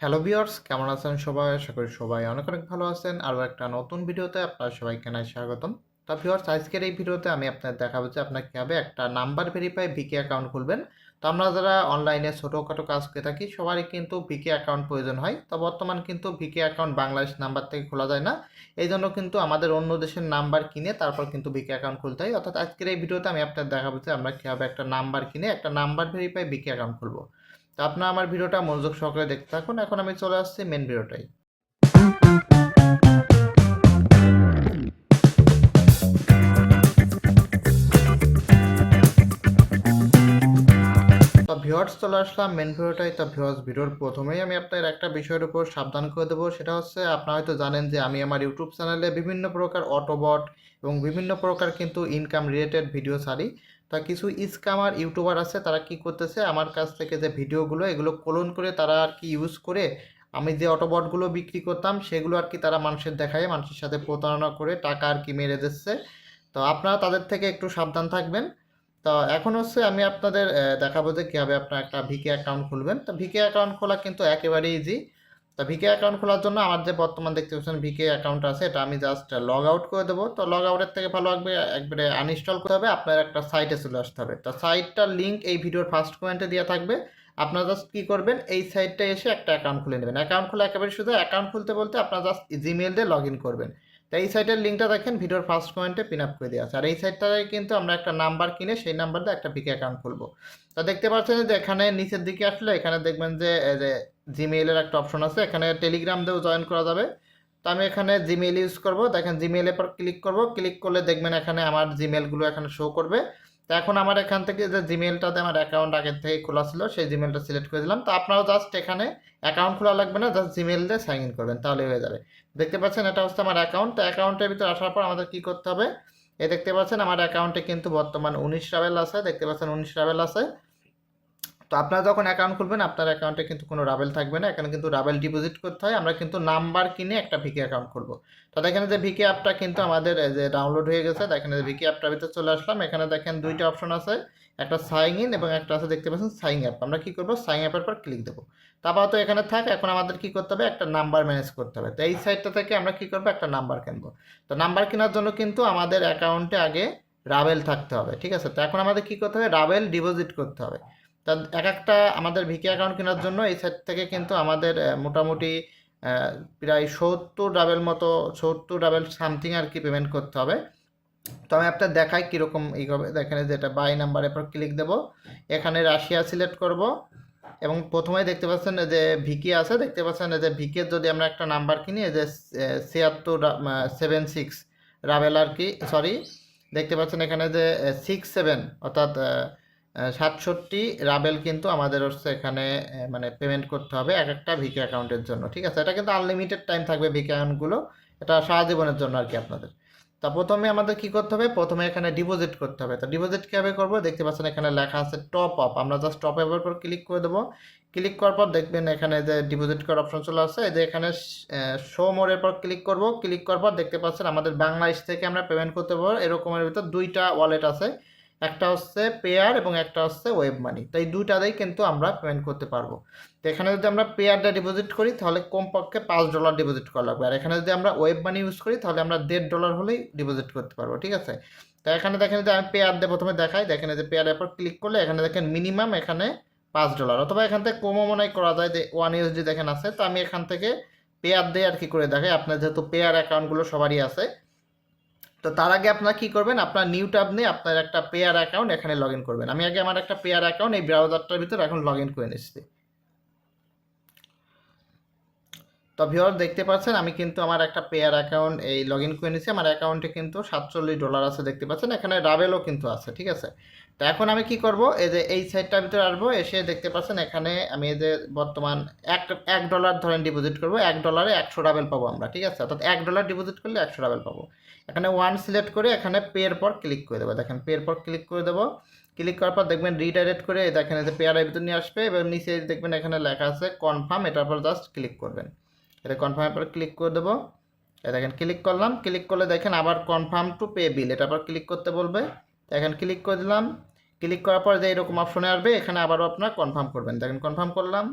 Hello viewers কেমন আছেন সবাই? আশা করি সবাই অনেক অনেক ভালো আছেন। আরও একটা নতুন ভিডিওতে আপনার সবাইকে জানাই স্বাগতম। তো ভিউয়ার্স আজকের এই ভিডিওতে আমি আপনাদের দেখাবো যে আপনার কীভাবে একটা নাম্বার ভেরিফাই ভিকে অ্যাকাউন্ট খুলবেন। তো আমরা যারা অনলাইনে ছোটোখাটো কাজ করে থাকি, সবারই কিন্তু ভিকে অ্যাকাউন্ট প্রয়োজন হয়। তো বর্তমান কিন্তু ভিকে অ্যাকাউন্ট বাংলাদেশ নাম্বার থেকে খোলা যায় না। এই জন্য কিন্তু আমাদের অন্য দেশের নাম্বার কিনে তারপর কিন্তু ভিকে অ্যাকাউন্ট খুলতে হয়। অর্থাৎ আজকের এই ভিডিওতে আমি আপনাদের দেখাবো যে আমরা কীভাবে একটা নাম্বার কিনে একটা নাম্বার ভেরিফাই ভিকে অ্যাকাউন্ট খুলবো। তো আপনারা আমার ভিডিওটা মনোযোগ সহকারে দেখতে থাকুন। এখন আমি চলে আসছি মেন ভিডিওটাই তো ভিউয়ার্স, চলে আসলাম মেন ভিডিওটাই তো ভিউয়ার্স, ভিডিওর প্রথমেই আমি আপনার একটা বিষয়ের উপর সাবধান করে দেবো, সেটা হচ্ছে আপনারা হয়তো জানেন যে আমি আমার ইউটিউব চ্যানেলে বিভিন্ন প্রকার অটোবট এবং বিভিন্ন প্রকার কিন্তু ইনকাম রিলেটেড ভিডিও ছাড়ি। তা কিছু স্কামার ইউটিউবার আছে, তারা কি করতেছে, আমার কাছ থেকে যে ভিডিওগুলো এগুলো ক্লোন করে তারা আর কি ইউজ করে আমি যে অটোবটগুলো বিক্রি করতাম, সেগুলো আর কি তারা মানুষের দেখায়, মানুষের সাথে প্রতারণা করে টাকা আর কি মেরে দিচ্ছে। তো আপনারা তাদের থেকে একটু সাবধান থাকবেন। তো এখন হচ্ছে আমি আপনাদের দেখাবো যে কীভাবে আপনার একটা ভিকে অ্যাকাউন্ট খুলবেন। তো ভিকে অ্যাকাউন্ট খোলা কিন্তু একেবারে ইজি তো ভিকে অ্যাকাউন্ট খোলার জন্য আমার যে বর্তমান দেখতে পাচ্ছেন ভিকে অ্যাকাউন্ট আছে, এটা আমি জাস্ট লগ আউট করে দেবো। তো লগ আউটের থেকে ভালো লাগবে, একবারে আনইনস্টল করতে হবে, আপনার একটা সাইটে চলে আসতে হবে। তো সাইটটার লিঙ্ক এই ভিডিওর ফার্স্ট কমেন্টে দেওয়া থাকবে। আপনারা জাস্ট কী করবেন, এই সাইটটা এসে একটা অ্যাকাউন্ট খুলে নেবেন। অ্যাকাউন্ট খোলা একেবারে শুধু অ্যাকাউন্ট খুলতে বলতে আপনারা জাস্ট জিমেল দিয়ে লগ ইন করবেন। তো এই সাইটের লিঙ্কটা দেখেন, ভিডিওর ফার্স্ট কমেন্টে পিন আপ করে দেওয়া আছে। আর এই সাইটটায় কিন্তু আমরা একটা নাম্বার কিনে সেই নাম্বার দিয়ে একটা পিকে অ্যাকাউন্ট খুলবো। তো দেখতে পাচ্ছেন যে এখানে নিচের দিকে আসলে এখানে দেখবেন যে জিমেইলের একটা অপশন আছে, এখানে টেলিগ্রাম দিয়েও জয়েন করা যাবে। তো আমি এখানে জিমেইল ইউজ করব। দেখেন জিমেইলের পর ক্লিক করব। ক্লিক করলে দেখবেন এখানে আমার জিমেলগুলো এখানে শো করবে। তো এখন আমার এখান থেকে যে জিমেলটাতে আমার অ্যাকাউন্ট আগের থেকে খোলা ছিল, সেই জিমেলটা সিলেক্ট করে দিলাম। তো আপনারাও জাস্ট এখানে অ্যাকাউন্ট খোলা লাগবে না জাস্ট জিমেল দিয়ে সাইন ইন করবেন, তাহলে হয়ে যাবে। দেখতে পাচ্ছেন, এটা হচ্ছে আমার অ্যাকাউন্ট তো অ্যাকাউন্টের ভিতরে আসার পর আমাদের কী করতে হবে? এ দেখতে পাচ্ছেন, আমার অ্যাকাউন্টে কিন্তু বর্তমান উনিশ ট্রাভেল আছে। দেখতে পাচ্ছেন, উনিশ ট্রাভেল আছে। তো আপনারা যখন অ্যাকাউন্ট খুলবেন, আপনার অ্যাকাউন্টে কিন্তু কোনো রাবেল থাকবে না। এখানে কিন্তু রাবেল ডিপোজিট করতে হয়। আমরা কিন্তু নাম্বার কিনে একটা ভিকে অ্যাকাউন্ট খুলবো। তো দেখেন যে ভিকে অ্যাপটা কিন্তু আমাদের যে ডাউনলোড হয়ে গেছে। দেখেন যে ভিকে অ্যাপটার ভিতরে চলে আসলাম। এখানে দেখেন দুইটা অপশন আছে। একটা সাইন ইন এবং একটা আছে দেখতে পাচ্ছেন সাইন অ্যাপ আমরা কি করব? সাইন অ্যাপের পর ক্লিক দেবো। তারপর তো এখানে থাক। এখন আমাদের কি করতে হবে? একটা নাম্বার ম্যানেজ করতে হবে। তো এই সাইটটা থেকে আমরা কি করব? একটা নাম্বার কিনবো। তো নাম্বার কেনার জন্য কিন্তু আমাদের অ্যাকাউন্টে আগে রাবেল থাকতে হবে। ঠিক আছে? তো এখন আমাদের কি করতে হবে? রাবেল ডিপোজিট করতে হবে। তা এক একটা আমাদের ভিকে অ্যাকাউন্ট কেনার জন্য এই সাইট থেকে কিন্তু আমাদের মোটামুটি প্রায় সত্তর ডাবেল মতো, সত্তর ডাবেল সামথিং আর কি পেমেন্ট করতে হবে। তো আমি আপনার দেখাই কীরকম ই হবে দেখেন এই যে এটা বাই নাম্বারের পর ক্লিক দেব। এখানে রাশিয়া সিলেক্ট করব। এবং প্রথমেই দেখতে পাচ্ছেন যে ভিকি আছে, দেখতে পাচ্ছেন যে ভিকের যদি আমরা একটা নাম্বার কিনি, এই যে ছিয়াত্তর সেভেন সিক্স রাবেল আর কি সরি দেখতে পাচ্ছেন এখানে যে সিক্স সেভেন অর্থাৎ সাতষট্টি রাবেল কিন্তু আমাদের হচ্ছে এখানে মানে পেমেন্ট করতে হবে এক একটা ভিকে অ্যাকাউন্টের জন্য, ঠিক আছে? এটা কিন্তু আনলিমিটেড টাইম থাকবে ভিকে অ্যাকাউন্টগুলো, এটা সারা জীবনের জন্য আর কি আপনাদের। তা প্রথমে আমাদের কি করতে হবে? প্রথমে এখানে ডিপোজিট করতে হবে। তো ডিপোজিট কীভাবে করব? দেখতে পাচ্ছেন এখানে লেখা আছে টপ আপ আমরা জাস্ট টপ আপের পর ক্লিক করে দেবো। ক্লিক করার পর দেখবেন এখানে যে ডিপোজিট করার অপশন চলে আসছে, এই যে এখানে শো মোড়ের পর ক্লিক করব। ক্লিক করার পর দেখতে পাচ্ছেন আমাদের বাংলাদেশ থেকে আমরা পেমেন্ট করতে পারব। এরকমের ভিতর দুইটা ওয়ালেট আছে। একটা হচ্ছে পেয়ার এবং একটা হচ্ছে ওয়েব মানি তো এই দুইটাতেই কিন্তু আমরা পেমেন্ট করতে পারব। তো এখানে যদি আমরা পেয়ারটা ডিপোজিট করি, তাহলে কমপক্ষে পাঁচ ডলার ডিপোজিট করা লাগবে। আর এখানে যদি আমরা ওয়েব মানি ইউজ করি, তাহলে আমরা দেড় ডলার হলেই ডিপোজিট করতে পারব, ঠিক আছে? তো এখানে দেখেন যে আমি পেয়ার দিয়ে প্রথমে দেখাই, দেখেন যে পেয়ারের পর ক্লিক করলে এখানে দেখেন মিনিমাম এখানে পাঁচ ডলার অথবা এখান থেকে কমও মনে করা যায় যে ওয়ান ইউএসডি দেখেন আছে। তো আমি এখান থেকে পেয়ার দিয়ে আর কি করে দেখাই। আপনার যেহেতু পেয়ার অ্যাকাউন্টগুলো সবারই আছে তো তার আগে আপনারা কী করবেন? আপনার নিউ ট্যাব নিয়ে আপনার একটা পেয়ার অ্যাকাউন্ট এখানে লগ ইন করবেন। আমি আগে আমার একটা পেয়ার অ্যাকাউন্ট এই ব্রাউজারটার ভিতরে এখন লগ ইন করে নিচ্ছি। তো ভিওর দেখতে পাচ্ছেন, আমি কিন্তু আমার একটা পেয়ার অ্যাকাউন্ট এই লগ ইন করে নিয়েছি আমার অ্যাকাউন্টে কিন্তু সাতচল্লিশ ডলার আছে, দেখতে পাচ্ছেন। এখানে রাবেলও কিন্তু আছে, ঠিক আছে? তো এখন আমি কি করব? এই যে এই সাইডটার ভিতরে আসব, এসে দেখতে পাচ্ছেন এখানে আমি এই যে বর্তমান এক এক ডলার ধরেন ডিপোজিট করব, এক ডলারে একশো রাবেল পাবো আমরা, ঠিক আছে? অর্থাৎ এক ডলার ডিপোজিট করলে একশো ডাবেল পাবো। এখানে ওয়ান সিলেক্ট করে এখানে পের পর ক্লিক করে দেবো, দেখেন পের পর ক্লিক করে দেবো। ক্লিক করার পর দেখবেন রিডাইরেক্ট করে দেখেন এই যে পেয়ারের ভিতর নিয়ে আসবে এবং নিচে দেখবেন এখানে লেখা আছে কনফার্ম এটার পর জাস্ট ক্লিক করবেন। এটা কনফার্মের পর ক্লিক করে দেবো। দেখেন ক্লিক করলাম ক্লিক করলে দেখেন আবার কনফার্ম টু পে বিল এটার পর ক্লিক করতে বলবে। দেখেন ক্লিক করে দিলাম। ক্লিক করার পর যে এরকম অপশনে আসবে, এখানে আবারও আপনার কনফার্ম করবেন। দেখেন কনফার্ম করলাম।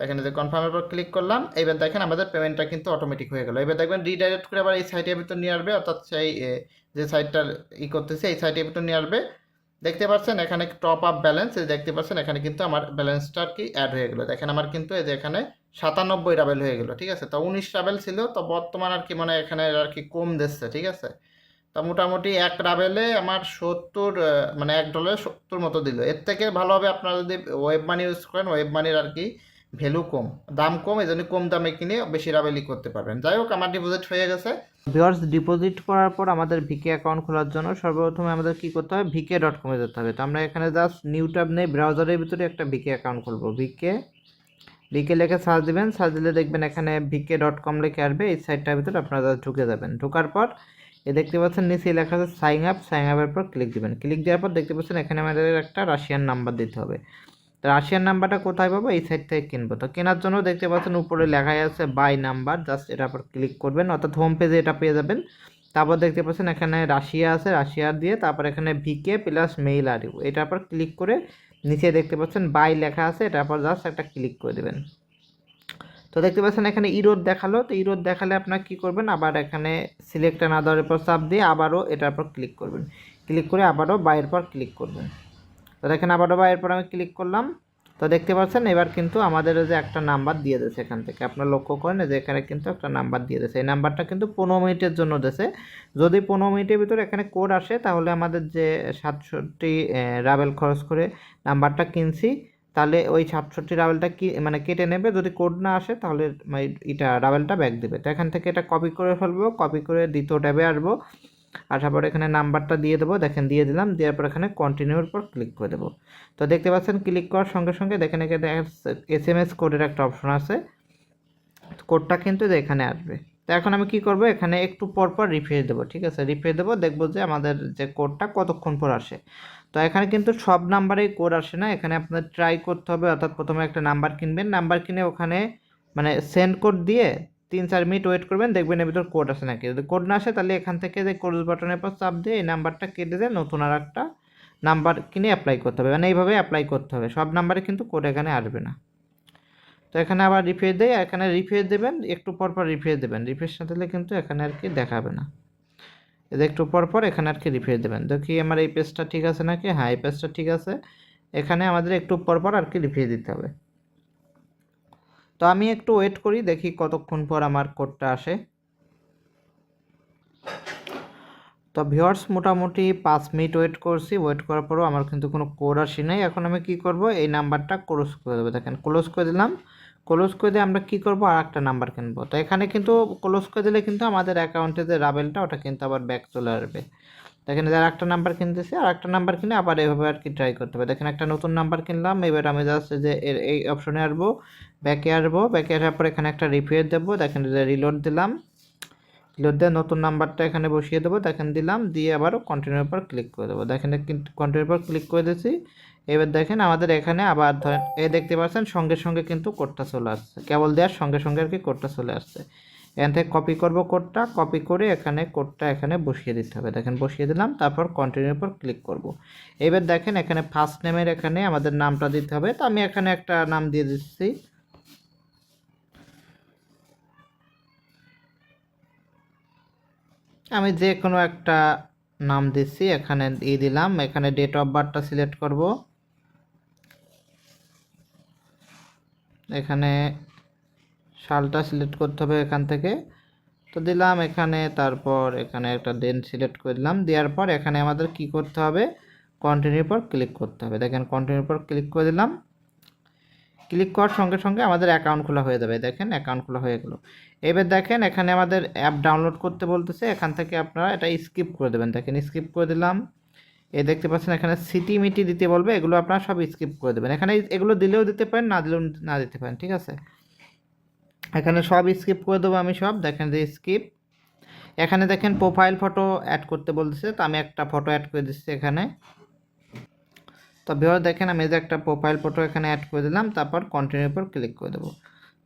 দেখেন এই যে কনফার্মের পর ক্লিক করলাম এবার দেখেন আমাদের পেমেন্টটা কিন্তু অটোমেটিক হয়ে গেল। এবার দেখবেন রিডাইরেক্ট করে আবার এই সাইটের ভিতর নিয়ে আসবে, অর্থাৎ সেই যে সাইটটার ই করতেছে, এই সাইটের ভিতর নিয়ে আসবে। দেখতে পাচ্ছেন এখানে টপ আপ ব্যালেন্স দেখতে পাচ্ছেন এখানে কিন্তু আমার ব্যালেন্সটা আর কি অ্যাড হয়ে গেলো। দেখেন আমার কিন্তু এই যে এখানে সাতানব্বই রাবেল হয়ে গেলো, ঠিক আছে? তো উনিশ রাবেল ছিল, তো বর্তমান আর কি মানে এখানে আর কি কম দিচ্ছে, ঠিক আছে? তা মোটামুটি এক রাবেলে আমার সত্তর মানে এক ডলারে সত্তর মতো দিল। এর থেকে ভালো হবে আপনারা যদি ওয়েব মানি ইউজ করেন ওয়েব মানির আর কি ভ্যালু কম। দাম কম, এই জন্য কম দামে কিনে বেশি রাবেলি করতে পারবেন। যাই হোক, আমার ডিপোজিট হয়ে গেছে। ভিওর্স ডিপোজিট করার পর আমাদের ভিকে অ্যাকাউন্ট খোলার জন্য সর্বপ্রথমে আমাদের কি করতে হবে? ভিকে ডট কমে যেতে হবে। তো আমরা এখানে জাস্ট নিউ ট্যাব নেই ব্রাউজারের ভিতরে একটা ভিকে অ্যাকাউন্ট খুলবো। ভিকে ভিকে লেখে সার্চ দেবেন। সার্চ দিলে দেখবেন এখানে ভিকে ডট কম লেখে আসবে। এই সাইটটার ভিতরে আপনারা ঢুকে যাবেন। ঢোকার পর এ দেখতে পাচ্ছেন, নিচে লেখা আছে সাইন আপ সাইন আপের পর ক্লিক দিবেন। ক্লিক দেওয়ার পর দেখতে পাচ্ছেন, এখানে আমাদের একটা রাশিয়ান নাম্বার দিতে হবে। তো রাশিয়ান নাম্বারটা কোথায় পাবো? এই সাইট থেকে কিনবো। তো কেনার জন্য দেখতে পাচ্ছেন, উপরে লেখাই আছে বাই নাম্বার জাস্ট এটার পর ক্লিক করবেন। অর্থাৎ হোম পেজে এটা পেয়ে যাবেন। তারপর দেখতে পাচ্ছেন, এখানে রাশিয়া আছে রাশিয়া দিয়ে তারপর এখানে ভিকে প্লাস মেইল আর এটার পর ক্লিক করে নিচে দেখতে পাচ্ছেন বাই লেখা আছে, এটার পর জাস্ট একটা ক্লিক করে দেবেন। তো দেখতে পাচ্ছেন এখানে ইরোড দেখাল। তো ইরোড দেখালে আপনার কি করবেন? আবার এখানে সিলেক্ট না দেওয়ার পর চাপ দিয়ে আবারও এটার পর ক্লিক করবেন। ক্লিক করে আবারও বাইয়ের পর ক্লিক করবেন। তো দেখেন আবারও বাইয়ের পর আমি ক্লিক করলাম। তো দেখতে পাচ্ছেন এবার কিন্তু আমাদের যে একটা নাম্বার দিয়ে দিয়েছে এখান থেকে। আপনার লক্ষ্য করেন যে এখানে কিন্তু একটা নাম্বার দিয়ে দিয়েছে। এই নাম্বারটা কিন্তু পনেরো মিনিটের জন্য দিয়েছে। যদি পনেরো মিনিটের ভিতরে এখানে কোড আসে, তাহলে আমাদের যে সাতষট্টি রাবেল খরচ করে নাম্বারটা কিনছি। তাহলে ওই সাতষট্টি রাবেলটা কি মানে কেটে নেবে, যদি কোড না আসে তাহলে মানে এটা রাবেলটা ব্যাক দেবে। তো এখান থেকে এটা কপি করে ফেলব কপি করে দ্বিতীয় ট্যাবে আসব। আসার পর এখানে নাম্বারটা দিয়ে দেবো, দেখেন দিয়ে দিলাম, দেওয়ার পর এখানে কন্টিনিউর পর ক্লিক করে দেবো। তো দেখতে পাচ্ছেন ক্লিক করার সঙ্গে সঙ্গে দেখেন এখানে এস এম এস কোডের একটা অপশন আছে। কোডটা কিন্তু এখানে আসবে। তো এখন আমি কি করব, এখানে একটু পর পর রিফ্রেশ দেবো, ঠিক আছে? রিফ্রেশ দেবো, দেখব যে আমাদের যে কোডটা কতক্ষণ পর আসে। তো এখানে কিন্তু সব নাম্বারেই কোড আসে না। এখানে আপনার ট্রাই করতে হবে, অর্থাৎ প্রথমে একটা নাম্বার কিনবেন। নাম্বার কিনে ওখানে মানে সেন্ড কোড দিয়ে তিন চার মিনিট ওয়েট করবেন, দেখবেন এর ভিতর কোড আসে নাকি। যদি কোড না আসে, তাহলে এখান থেকে যে কোড বাটনের পর চাপ দিয়ে এই নাম্বারটা কেটে দিয়ে নতুন আর একটা নাম্বার কিনে অ্যাপ্লাই করতে হবে। মানে এইভাবে অ্যাপ্লাই করতে হবে। সব নাম্বারে কিন্তু কোড এখানে আসবে না। তো এখানে আবার রিফ্রেশ দেয়, এখানে রিফ্রেশ দেবেন, একটু পর পর রিফ্রেশ দেবেন। রিফ্রেশ না দিলে কিন্তু এখানে আর কি দেখাবে না। এদের একটু পর পর এখানে আর কি রিফ্রেশ দেবেন। দেখি আমার এই পেজটা ঠিক আছে নাকি? হ্যাঁ এই পেজটা ঠিক আছে। এখানে আমাদের একটু পর পর আর কি রিফ্রেশ দিতে হবে। তো আমি একটু ওয়েট করি, দেখি কতক্ষণ পর আমার কোডটা আসে। তো ভিউয়ার্স মোটামুটি পাঁচ মিনিট ওয়েট করছি। ওয়েট করার পরও আমার কিন্তু কোনো কোড আসি নাই। এখন আমি কি করব? এই নাম্বারটা ক্লোজ করে দেবো। দেখেন ক্লোজ করে দিলাম। ক্লোজ করে দিয়ে আমরা কি করব? আর একটা নাম্বার কিনবো। তো এখানে কিন্তু ক্লোজ করে দিলে কিন্তু আমাদের অ্যাকাউন্টে যে রাবেলটা, ওটা কিন্তু আবার ব্যাক চলে আসবে। দেখেন আর একটা নাম্বার কিনতেছি আর একটা নাম্বার কিনে আবার এভাবে আর কি ট্রাই করতে হবে। দেখেন একটা নতুন নাম্বার কিনলাম, এবার আমি জাস্ট যে এর, এই অপশনে আসব ব্যাকে আসব। ব্যাকে আসার পর এখানে একটা রিফ্রেশ দেবো। দেখেন যে রিলোড দিলাম। রিলোড দিয়ে নতুন নাম্বারটা এখানে বসিয়ে দেবো। দেখেন দিলাম, দিয়ে আবারও কন্টিনিউর পর ক্লিক করে দেবো। দেখেন কিন্তু কন্টিনিউর পর ক্লিক করে দিয়েছি। এবার দেখেন আমাদের এখানে আবার ধরেন এ দেখতে পাচ্ছেন সঙ্গে সঙ্গে কিন্তু কোডটা চলে আসছে। কেবল দেওয়ার সঙ্গে সঙ্গে আর কি কোডটা চলে আসছে। এখান থেকে কপি করব কোডটা কপি করে এখানে কোডটা এখানে বসিয়ে দিতে হবে। দেখেন বসিয়ে দিলাম, তারপর কন্টিনিউর পর ক্লিক করব। এবার দেখেন এখানে ফার্স্ট নেমের এখানে আমাদের নামটা দিতে হবে। তো আমি এখানে একটা নাম দিয়ে দিচ্ছি। আমি যে কোনো একটা নাম দিচ্ছি, এখানে দিয়ে দিলাম। এখানে ডেট অফ বার্থটা সিলেক্ট করব। এখানে সালটা সিলেক্ট করতে হবে এখান থেকে। তো দিলাম এখানে, তারপর এখানে একটা দেন সিলেক্ট করে দিলাম। দেওয়ার পর এখানে আমাদের কি করতে হবে? কন্টিনিউর পর ক্লিক করতে হবে। দেখেন কন্টিনিউর পর ক্লিক করে দিলাম। ক্লিক করার সঙ্গে সঙ্গে আমাদের অ্যাকাউন্ট খোলা হয়ে যাবে। দেখেন অ্যাকাউন্ট খোলা হয়ে গেলো। এবার দেখেন এখানে আমাদের অ্যাপ ডাউনলোড করতে বলতেছে। এখান থেকে আপনারা এটা স্কিপ করে দেবেন। দেখেন স্কিপ করে দিলাম। এ দেখতে পাচ্ছেন, এখানে সিটি মিটি দিতে বলবে, এগুলো আপনারা সব স্কিপ করে দেবেন। এখানে এগুলো দিলেও দিতে পারেন, না দিলেও না দিতে পারেন, ঠিক আছে? এখানে সব স্কিপ করে দেবো আমি সব, দেখেন যে স্কিপ এখানে দেখেন প্রোফাইল ফটো অ্যাড করতে বলতেছে, তো আমি একটা ফটো অ্যাড করে দিচ্ছি এখানে। তো ভিওর দেখেন, আমি যে একটা প্রোফাইল ফটো এখানে অ্যাড করে দিলাম, তারপর কন্টিনিউর উপর ক্লিক করে দেবো।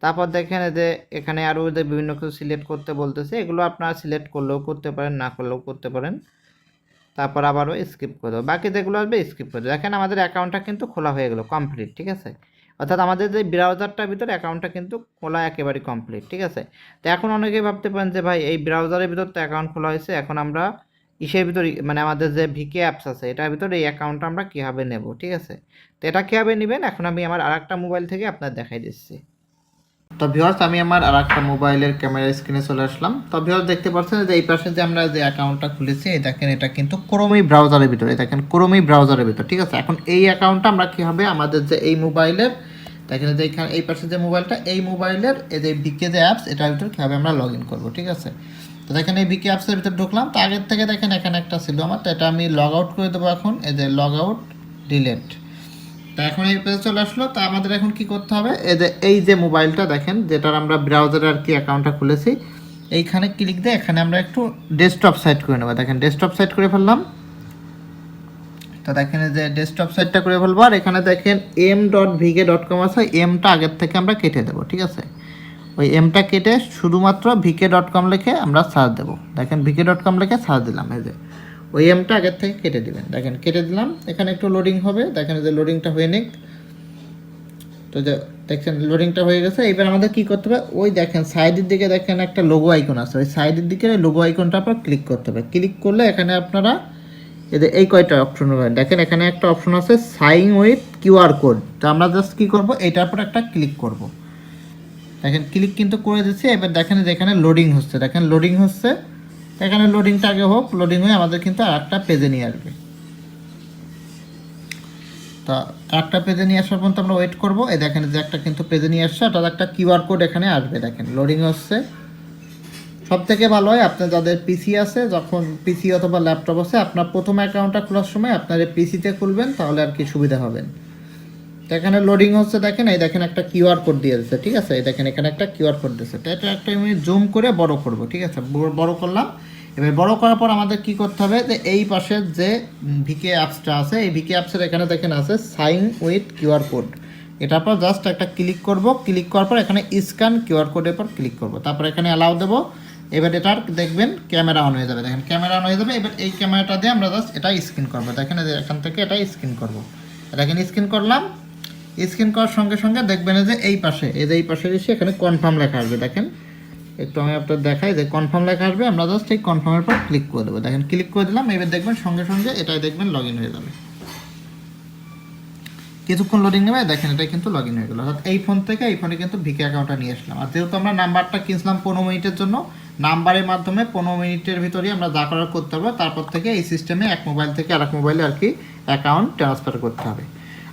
তারপর দেখেন যে এখানে আরও যে বিভিন্ন কিছু সিলেক্ট করতে বলতেছে, এগুলো আপনারা সিলেক্ট করলেও করতে পারেন, না করলেও করতে পারেন। তারপর আবারও স্কিপ করে দেবো। বাকি যেগুলো আসবে স্কিপ করে দেবো। দেখেন আমাদের অ্যাকাউন্টটা কিন্তু খোলা হয়ে গেলো কমপ্লিট ঠিক আছে? অর্থাৎ আমাদের যে ব্রাউজারটার ভিতরে অ্যাকাউন্টটা কিন্তু খোলা একেবারে কমপ্লিট ঠিক আছে? তো এখন অনেকেই ভাবতে পারেন যে, ভাই, এই ব্রাউজারের ভিতর তো অ্যাকাউন্ট খোলা হয়েছে, এখন আমরা ইসের ভিতর মানে আমাদের যে ভিকে অ্যাপস আছে, এটার ভিতরে এই অ্যাকাউন্টটা আমরা কীভাবে নেব? ঠিক আছে? তো এটা কীভাবে নেবেন? এখন আমি আমার আরেকটা মোবাইল থেকে আপনার দেখাই দিচ্ছি। তো ভিউয়ার্স আমি আমার আর একটা মোবাইলের ক্যামেরা স্ক্রিনে চলে আসলাম। তো ভিউয়ার্স দেখতে পাচ্ছেন যে এই পাশে যে আমরা যে অ্যাকাউন্টটা খুলেছি, এই দেখেন এটা কিন্তু ক্রোমি ব্রাউজারের ভিতরে। দেখেন ক্রোমি ব্রাউজারের ভিতরে, ঠিক আছে? এখন এই অ্যাকাউন্টটা আমরা কীভাবে আমাদের যে এই মোবাইলের, দেখেন যে এখানে এই পাশে যে মোবাইলটা, এই মোবাইলের এই যে বিকে যে অ্যাপস এটার ভিতরে কীভাবে আমরা লগ ইন করব, ঠিক আছে? তো দেখেন এই বিকে অ্যাপসের ভিতরে ঢুকলাম। তো আগের থেকে দেখেন এখানে একটা ছিল আমার, তো এটা আমি লগ আউট করে দেবো এখন। এই যে লগ আউট ডিলেট তো এখন এই পেজে চলে আসলো। তা আমাদের এখন কি করতে হবে? এই যে এই যে মোবাইলটা দেখেন, যেটার আমরা ব্রাউজারে আর কি অ্যাকাউন্টটা খুলেছি, এইখানে ক্লিক দিয়ে এখানে আমরা একটু ডেস্কটপ সাইট করে নেব। দেখেন ডেস্কটপ সাইট করে ফেললাম। তো দেখেন যে ডেস্কটপ সাইটটা করে ফেলব। আর এখানে দেখেন M dot VK dot com আছে এমটা আগের থেকে আমরা কেটে দেবো, ঠিক আছে? ওই এমটা কেটে শুধুমাত্র ভিকে ডট কম লিখে আমরা সার্চ দেবো। দেখেন ভিকে ডট কম লিখে সার্চ দিলাম, এই যে। ওই এমটা আগের থেকে কেটে দিবেন। দেখেন, কেটে দিলাম। এখানে একটু লোডিং হবে। দেখেন যে লোডিংটা হয়ে নিক। তো দেখছেন লোডিংটা হয়ে গেছে। এবার আমাদের কি করতে হবে? ওই দেখেন সাইডের দিকে দেখেন একটা লোগো আইকন আছে। ওই সাইডের দিকে লোগো আইকনটা আপনার ক্লিক করতে হবে। ক্লিক করলে এখানে আপনারা এদের এই কয়টা অপশন হবে? দেখেন, এখানে একটা অপশন আছে সাইন উইথ কিউআর কোড তো আমরা জাস্ট কি করব? এটার উপর একটা ক্লিক করব। দেখেন ক্লিক কিন্তু করে দিচ্ছি। এবার দেখেন যে এখানে লোডিং হচ্ছে। দেখেন লোডিং হচ্ছে। এখানে লোডিংটা আগে হোক লোডিং হয়ে আমাদের কিন্তু আর একটা পেজে নিয়ে আসবে। তা একটা পেজে নিয়ে আসার পর্যন্ত আমরা ওয়েট করব। এই দেখেন যে একটা কিন্তু পেজে নিয়ে আসছে, অর্থাৎ একটা কিউআর কোড এখানে আসবে, দেখেন। লোডিং হচ্ছে। সব থেকে ভালো হয়, আপনার যাদের পিসি আছে, যখন পিসি অথবা ল্যাপটপ আছে, আপনার প্রথম অ্যাকাউন্টটা খোলার সময় আপনার পিসিতে খুলবেন, তাহলে আর কি সুবিধা হবেন এখানে লোডিং হচ্ছে, দেখেন, এই দেখেন একটা কিউআর কোড দিয়ে দিচ্ছে ঠিক আছে? এই দেখেন, এখানে একটা কিউআর কোড দিচ্ছে তো এটা একটা আমি জুম করে বড় করব, ঠিক আছে? বড়- করলাম। এবার বড় করার পর আমাদের কি করতে হবে? যে এই পাশের যে ভিকে অ্যাপসটা আছে, এই ভিকে অ্যাপসের এখানে দেখেন আছে সাইন উইথ কিউআর কোড এটার পর জাস্ট একটা ক্লিক করব। ক্লিক করার পর এখানে স্ক্যান কিউআর কোডের পর ক্লিক করব। তারপর এখানে অ্যালাউ দেবো। এবার এটার দেখবেন ক্যামেরা অন হয়ে যাবে। দেখেন ক্যামেরা অন হয়ে যাবে। এবার এই ক্যামেরাটা দিয়ে আমরা জাস্ট এটা স্ক্রিন করব। দেখেন এখান থেকে এটা স্ক্রিন করব। দেখেন স্ক্রিন করলাম। স্ক্রিন করার সঙ্গে সঙ্গে দেখবেন যে এই পাশে, এই যে এই পাশে এসে এখানে কনফার্ম লেখা আসবে, দেখেন। একটু আমি আপনার দেখাই যে কনফার্ম লেখা আসবে, আমরা জাস্ট এই কনফার্মের পর ক্লিক করে দেবো। দেখেন ক্লিক করে দিলাম, এবার দেখবেন সঙ্গে সঙ্গে এটাই দেখবেন লগ হয়ে যাবে। কিছুক্ষণ লোডিং নেবে, দেখেন এটা কিন্তু লগ হয়ে গেলো। অর্থাৎ এই ফোন থেকে এই ফোনে কিন্তু ভিকে অ্যাকাউন্টটা নিয়ে আসলাম। আর যেহেতু আমরা নাম্বারটা কিনছিলাম পনেরো মিনিটের জন্য, নাম্বারের মাধ্যমে পনেরো মিনিটের ভিতরেই আমরা যা করার করতে পারব, তারপর থেকে এই সিস্টেমে এক মোবাইল থেকে আরেক মোবাইলে আর কি অ্যাকাউন্ট ট্রান্সফার করতে হবে।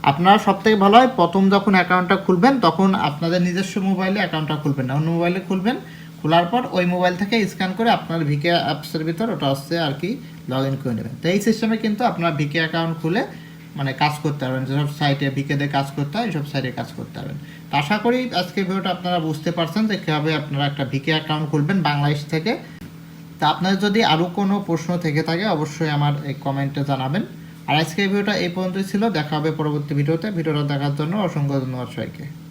আপনারা সব থেকে ভালো হয়, প্রথম যখন অ্যাকাউন্টটা খুলবেন, তখন আপনাদের নিজস্ব মোবাইলে অ্যাকাউন্টটা খুলবেন। না অন্য মোবাইলে খুলবেন, খোলার পর ওই মোবাইল থেকে স্ক্যান করে আপনার ভিকে অ্যাপসের ভিতর ওটা হচ্ছে আর কি লগ ইন করে নেবেন। তো এই সিস্টেমে কিন্তু আপনারা ভিকে অ্যাকাউন্ট খুলে মানে কাজ করতে পারবেন। যেসব সাইটে বিকেদে কাজ করতে হয় এইসব সাইটে কাজ করতে পারবেন। তো আশা করি আজকে ভিডিওটা আপনারা বুঝতে পারছেন যে কীভাবে আপনারা একটা ভিকে অ্যাকাউন্ট খুলবেন বাংলাদেশ থেকে। তা আপনার যদি আরও কোনো প্রশ্ন থেকে থাকে, অবশ্যই আমার এই কমেন্টে জানাবেন। আর আজকের ভিডিওটা এই পর্যন্তই ছিল। দেখা হবে পরবর্তী ভিডিওতে। ভিডিওটা দেখার জন্য অসংখ্য ধন্যবাদ সবাইকে।